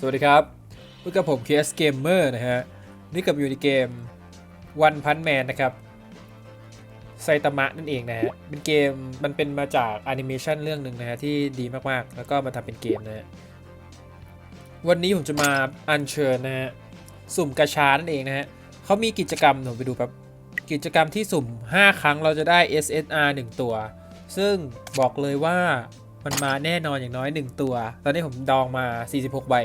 สวัสดีครับพบกับผม KS Gamer นะฮะ นี่กับอยู่ในเกม One Punch Man นะครับ ไซตามะนั่นเองนะฮะ เป็นเกมมันเป็นมาจากแอนิเมชันเรื่องหนึ่งนะฮะ ที่ดีมากๆ แล้วก็มาทำเป็นเกมนะฮะ วันนี้ผมจะมาอัญเชิญนะฮะ สุ่มกระชานั่นเองนะฮะเขามีกิจกรรมผมไปดูแบบกิจกรรมที่สุ่ม 5 ครั้งเราจะได้ SSR 1 ตัว ซึ่งบอกเลยว่ามันมาแน่นอนอย่างน้อย 1 ตัว ตอนนี้ผมดองมา 46 ใบ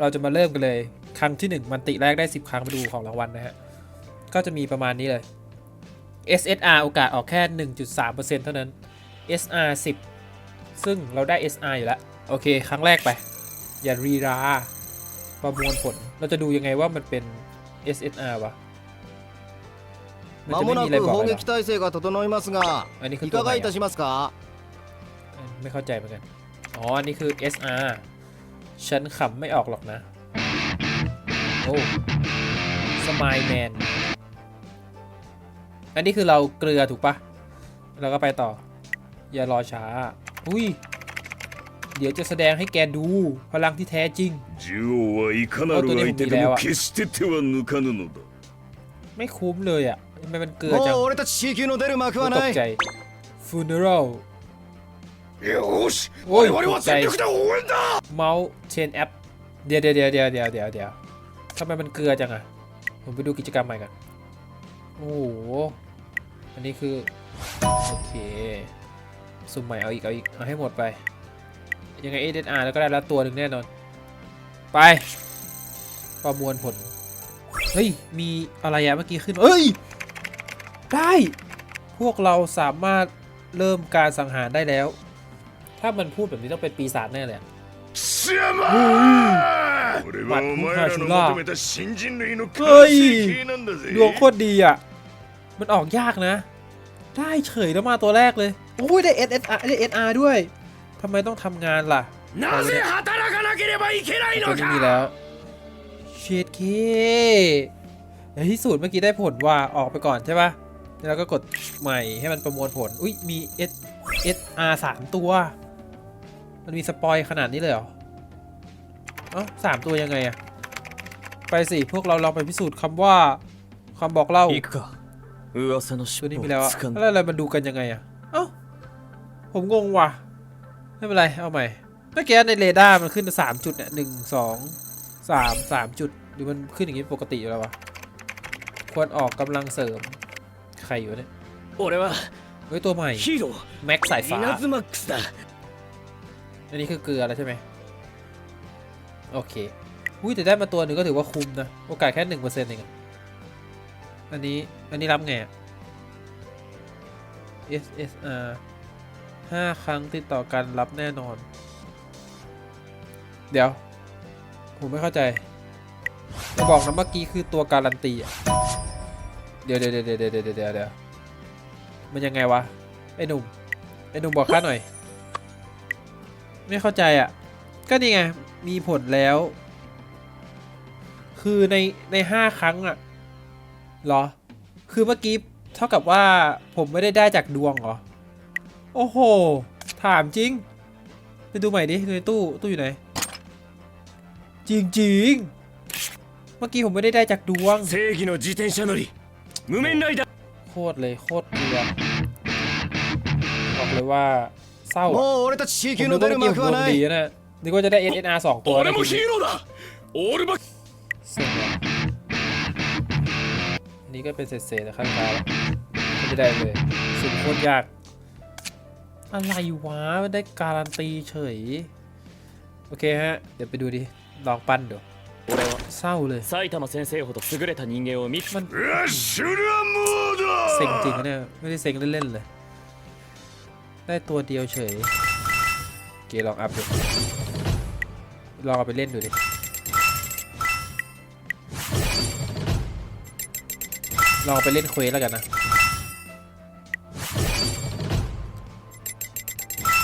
เราจะมาเริ่มกันเลย ครั้งที่ 1 มันติแรกได้ 10 ครั้งมาดูของรางวัลนะฮะ ก็จะมีประมาณนี้เลย SSR โอกาสออกแค่ 1.3%เท่านั้น SR 10 ซึ่งเราได้ SR อยู่แล้ว โอเค ครั้งแรกไป อย่ารีรา ประมวลผล เราจะดูยังไงว่ามันเป็น SSR วะ มัน ま จะ も ไม่ な มีอะไร く บอก 砲 เลย 撃体制が整いますが อันนี้คือ い ตัว か ไหน がいた อะ しますか ไม่เข้าใจเหมือนกัน อ๋อ อันนี้คือ SR ฉันขำไม่ออกหรอกนะ โอ้สมายแมน อันนี้คือเราเกลือถูกปะแล้วก็ไปต่อ อย่ารอช้า อุ้ย เดี๋ยวจะแสดงให้แกดูพลังที่แท้จริง ジュオはいかなる相手でも決して手は抜かぬのだ ไม่คุ้มเลยอ่ะทำไมมันเกลือจัง もう俺たち C 級の出る幕 กู は ต な ก い ใจ funeral よしおい我々は全力で応援だ เมาส์เชนแอปเดี๋ยวเดี๋ยวเดี๋ยวเดี๋ยวเดี๋ยวเดี๋ยวเดี๋ยวทำไมมันเกลือจังอะผมไปดูกิจกรรมใหม่กันโอ้โห อันนี้คือ โอเค สุ่มใหม่เอาอีก เอาอีก เอาให้หมดไป ยังไง SSR แล้วก็ได้แล้วตัวหนึ่งแน่นอน ไป ประมวลผล เฮ้ย มีอะไรอะเมื่อกี้ขึ้น เฮ้ย ได้ พวกเราสามารถเริ่มการสังหารได้แล้ว ถ้ามันพูดแบบนี้ต้องเป็นปีศาจแน่เลยบัตรผู้ฆ่าชุล่าเฮ้ยดวงโคตรดีอะ มันออกยากนะ ได้เฉยแล้วมาตัวแรกเลยโอ้ยได้เอสเอสอาร์ได้เอสอาร์ด้วยทำไมต้องทำงานล่ะนาเซฮาตาราคานาเกเรบาอิเคไรโนคะมีแล้วเชดเคในที่สุดเมื่อกี้ได้ผลว่าออกไปก่อนใช่ป่ะแล้วก็กดใหม่ให้มันประมวลผล อุ้ยมีเอสเอสอาร์สามตัว มันมีสปอยขนาดนี้เลยเหรอ เอ้าสามตัวยังไงอะไปสิ พวกเราลองไปพิสูจน์คำว่าคำบอกเล่าตัวนี้มีแล้วอะแล้วอะไรมันดูกันยังไงอะเอ้า ผมงงว่ะ ไม่เป็นไร เอาใหม่ เมื่อกี้ในเรดาร์มันขึ้นสามจุดเนี่ยหนึ่งสองสามสามจุด หรือมันขึ้นอย่างนี้ปกติอยู่แล้ววะ ควรออกกำลังเสริม ใครอยู่เนี่ยโอเฮ้ยตัวใหม่แม็กสายฟ้า อันนี้คือเกลือแล้วใช่ไหมโอเคอุ้ยแต่ได้มาตัวหนึ่งก็ถือว่าคุ้มนะ โอกาสแค่หนึ่งเปอร์เซ็นต์เองอันนี้ อันนี้รับไง SSR ห้าครั้งติดต่อกันรับแน่นอน เดี๋ยว ผมไม่เข้าใจจะบอกนะเมื่อกี้คือตัวการันตีอะเดี๋ยวเดี๋ยวเดี๋ยวเดี๋ยวเดี๋ยวเดี๋ยวเดี๋ยวมันยังไงวะ ไอ้หนุ่ม ไอ้หนุ่มบอกข้าหน่อย ไม่เข้าใจอะ ก็นี่ไง มีผลแล้ว คือในในห้าครั้งอะหรอ คือเมื่อกี้เท่ากับว่าผมไม่ได้ได้จากดวงเหรอ โอ้โห ถามจริง ไปดูใหม่ดิในตู้ตู้อยู่ไหน จริงจริงเมื่อกี้ผมไม่ได้ได้จากดวงโคตรเลยโคตรเดือบอกเลยว่า เศร้าอะผมนึกว่าเมื่อกี้ผดวงดีนะนึกว่าจะได้ SSR สองตัวนะทีนี้เสร็จแล้วอันนี้ก็เป็นเศษๆนะครับตาแล้วก็จะได้เลยสุดโคตรยาก อะไรวะไม่ได้การันตีเฉย โอเคฮะ เดี๋ยวไปดูดิลองปั้นดูเศร้าเลย埼玉先生ほど優れた人間を見มันเซ็งจริงนะเนี่ยไม่ได้เซ็งเล่นๆเลย ได้ตัวเดียวเฉยเคลองอัพดูลองเอาไปเล่นดูดิลองไปเล่นเควสแล้วกันนะ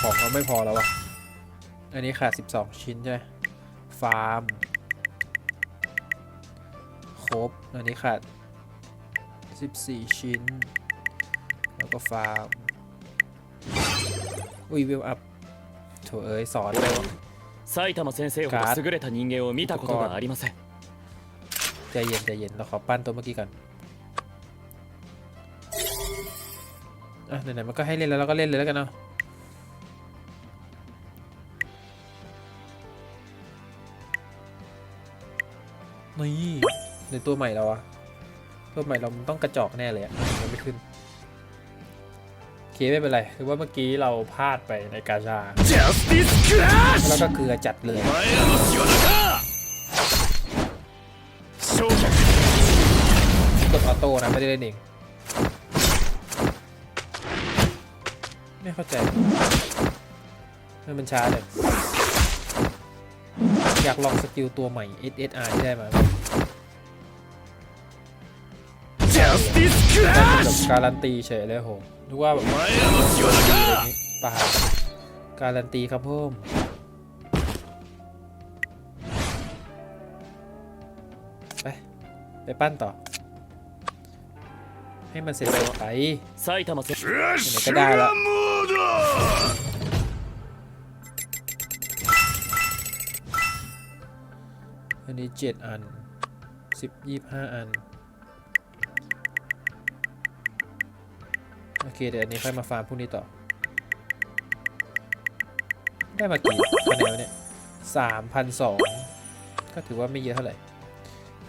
ของเราไม่พอแล้ววะอันนี้ขาด 12 ชิ้นใช่ไหมฟาร์มครบอันนี้ขาด 14 ชิ้น แล้วก็ฟาร์ม อุ้ยวิวอัพโถเอ้ย สอนเลย 埼玉先生ほど優れた人間を見たことがありません ใจเย็นใจเย็นเราขอปั้นตัวเมื่อกี้ก่อนอ่ะไหนๆมันก็ให้เล่นแล้วเราก็เล่นเลยแล้วกันเนาะนี่ในตัวใหม่เราอะตัวใหม่เรามันต้องกระจอกแน่เลยอะมันไม่ขึ้นโอ เคไม่เป็นไรคือว่าเมื่อกี้เราพลาดไปในกาชาแล้วก็คือจัดเลยกดออโต้นะไม่ได้เล่นเองไม่เข้าใจม่นมันช้าเลย อยากลองสกิลตัวใหม่ SSR ที่ได้มา ジャスティスク ได้ ラ เป็น ッ แบบ シュ การันตีเฉยเลยโหนึกว่าแบบ お前らの仕業 อะไร か นี้ป่าการันตีครับเพิ่มไป ไปปั้นต่อ ให้มันเสร็จๆไป 埼玉先フラッシュガンモード อันนี้เจ็ดอันสิบยี่ห้าอัน โอเคเดี๋ยวอันนี้ค่อยมาฟาร์มพวกนี้ต่อ ได้มากี่คะแนนเนี่ยสามพันสองก็ถือว่าไม่เยอะเท่าไหร่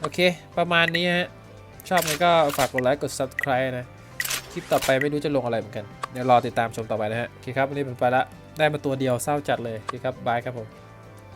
โอเค ประมาณนี้ฮะ ชอบไงก็ฝากกดไลค์กด subscribe นะ คลิปต่อไปไม่รู้จะลงอะไรเหมือนกัน เดี๋ยวรอติดตามชมต่อไปนะฮะ โอเคครับ วันนี้ผมไปละ ได้มาตัวเดียวเศร้าจัดเลย โอเคครับ บายครับผม